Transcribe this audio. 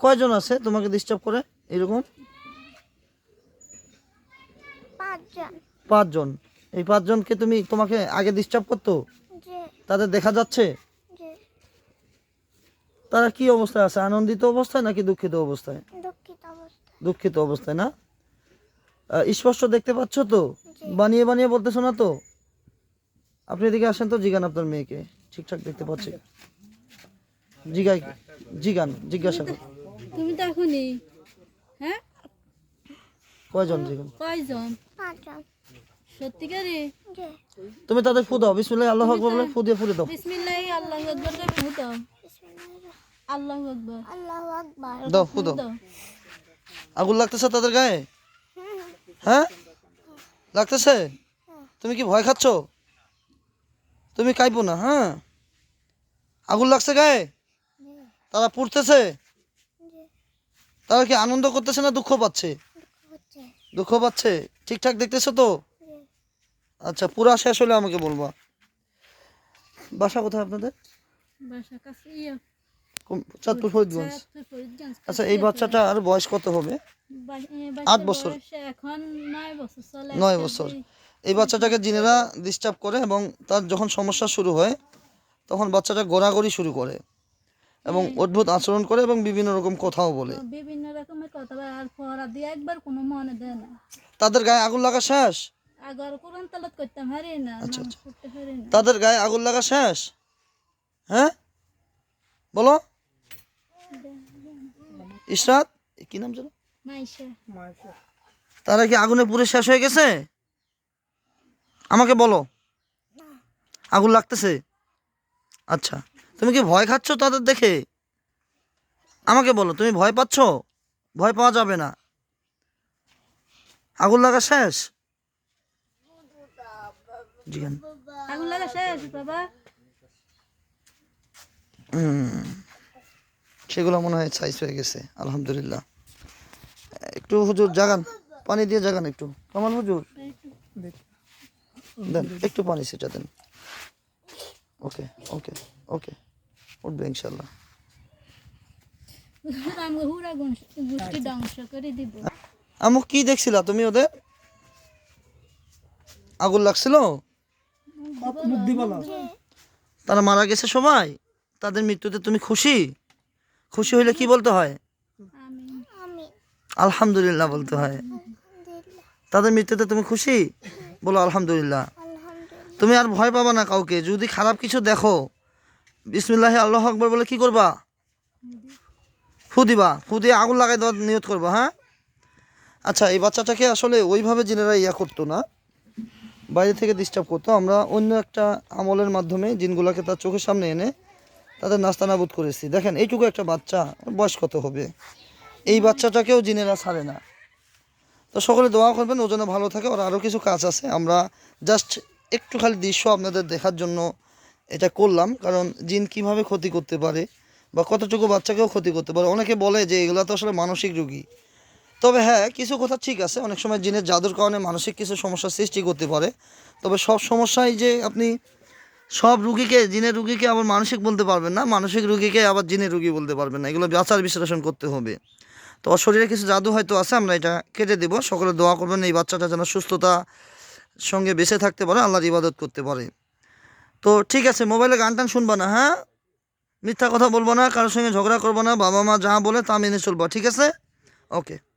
কয়জন আছে? তোমাকে ডিস্টার্ব করে এরকম? পাঁচজন। এই পাঁচজনকে তুমি তোমাকে আগে ডিস্টার্ব করতো? তাদের দেখা যাচ্ছে? তারা কি অবস্থায় আছে? আনন্দিত অবস্থায় নাকি দুঃখিত অবস্থায়? দুঃখিত অবস্থায়। না? স্পষ্ট দেখতে পাচ্ছ তো? বানিয়ে বানিয়ে বলতেছো না তো? আপনি এদিকে আসেন তো জিগান আপনার মেয়েকে। ঠিকঠাক দেখতে পাচ্ছি। জিগাই জিগান জিজ্ঞাসা করুন তুমি তো এখনই হ্যাঁ? কয়জন জিগান কয়জন? পাঁচজন। সত্যিকারে? তুমি তাদের ফু দাও বিসমিল্লাহ আল্লাহ আকবর বলে ফু দিয়ে ফুলে দাও। বিসমিল্লাহ আল্লাহু আকবার করে ফু দাও। আল্লাহু আকবার। আল্লাহু আকবার। দাও। ফু দাও। আগুন লাগতেছে তাদের গায়ে? হ্যাঁ? লাগতেছে? তুমি কি ভয় খাচ্ছ? তুমি কাইপো না হ্যাঁ? আগুন লাগছে গায়ে? তারা পুড়তেছে? তারা কি আনন্দ করতেছে না দুঃখ পাচ্ছে? দুঃখ পাচ্ছে? ঠিকঠাক দেখতেছো তো? আচ্ছা পুরা শেষ হলে আমাকে বলবা। বাসা কোথায় আপনাদের? চাঁদপুর ফরিদগঞ্জ আচ্ছা এই বাচ্চাটা আর বয়স কত হবে? আট বছর। নয় বছর এই বাচ্চাটাকে জিনেরা ডিস্টার্ব করে এবং তার যখন সমস্যা শুরু হয় তখন বাচ্চাটা গোড়াগড়ি শুরু করে। এবং অদ্ভুত আচরণ করে এবং বিভিন্ন রকম কথাও বলে। বিভিন্ন রকমের কথা বলে, আর পড়া দিয়ে একবার কোনো মনে দেয় না। তাদের গায়ে আগুন লাগা শেষ? আগর কোরআন তালাত করতে পারি না আচ্ছা, পারি না। তাদের গায়ে আগুন লাগা শেষ? হ্যাঁ? বলো। ইশরাত? কি নাম ছিল মাইশা তারা কি আগুনে পুড়ে শেষ হয়ে গেছে? আমাকে বলো। আগুন লাগতেছে? আচ্ছা। তুমি কি ভয় খাচ্ছ তাদের দেখে? আমাকে বলো তুমি ভয় পাচ্ছ? ভয় পাওয়া যাবে না। আগুন লাগা শেষ? আগুন লাগা শেষ বাবা। সেগুলো মনে হয় সাইজ হয়ে গেছে আলহামদুলিল্লাহ। একটু হুজুর জাগান পানি দিয়ে জাগান একটু। কামাল হুজুর। দেন একটু পানি সেটা দেন। ওকে ওকে ওকে। উঠবে ইনশাল্লাহ। আমি কি দেখছিলা তুমি ওদের? আগুন লাগছিল? তারা মারা গেছে সবাই? তাদের মৃত্যুতে তুমি খুশি? খুশি হইলে কি বলতে হয়? আলহামদুলিল্লাহ বলতে হয়। তাদের মৃত্যুতে তুমি খুশি? বলো আলহামদুলিল্লাহ। তুমি আর ভয় পাবা না কাউকে। যদি খারাপ কিছু দেখো বিসমিল্লাহ, আল্লাহ আকবর বলে কি করবা? ফু দিবা ফু দিয়ে আগুন লাগাই দেওয়ার নিয়ত করবা হ্যাঁ? আচ্ছা এই বাচ্চাটাকে আসলে ওইভাবে জিনেরা ইয়া করতো না। বাইরে থেকে ডিস্টার্ব করতো। আমরা অন্য একটা আমলের মাধ্যমে জিনগুলোকে তার চোখের সামনে এনে তাদের নাস্তানাবুদ করেছি। দেখেন, এইটুকু একটা বাচ্চা, বয়স কত হবে? এই বাচ্চাটাকেও জিনেরা ছাড়ে না। তো সকলে দোয়া করবেন, ও যেন ভালো থাকে। ওর আরও কিছু কাজ আছে। আমরা জাস্ট একটু খালি দৃশ্য আপনাদের দেখার জন্য এটা করলাম, কারণ জিন কীভাবে ক্ষতি করতে পারে বা কতটুকু বাচ্চাকেও ক্ষতি করতে পারে, অনেকে বলে যে এগুলো তো আসলে মানসিক রুগী। তবে হ্যাঁ কিছু কথা ঠিক আছে, অনেক সময় জিনের জাদুর কারণে মানসিক কিছু সমস্যার সৃষ্টি করতে পারে। তবে সব সমস্যাই যে আপনি সব রুগীকে, জিনের রুগীকে আবার মানসিক বলতে পারবেন না, মানসিক রুগীকে আবার জিনের রুগী বলতে পারবেন না, এগুলো বিচার বিশ্লেষণ করতে হবে। তো শরীরে কিছু জাদু হয়তো আছে, আমরা এটা কেটে দেবো, সকলে দোয়া করবেন এই বাচ্চাটা যেন সুস্থতা সঙ্গে বেঁচে থাকতে পারে, আল্লাহর ইবাদত করতে পারে। তো ঠিক আছে, মোবাইলে গান টান শুনব না হ্যাঁ? মিথ্যা কথা বলব না, কারোর সঙ্গে ঝগড়া করব না, বাবা মা যা বলে তা মেনে চলবো, ঠিক আছে? ওকে।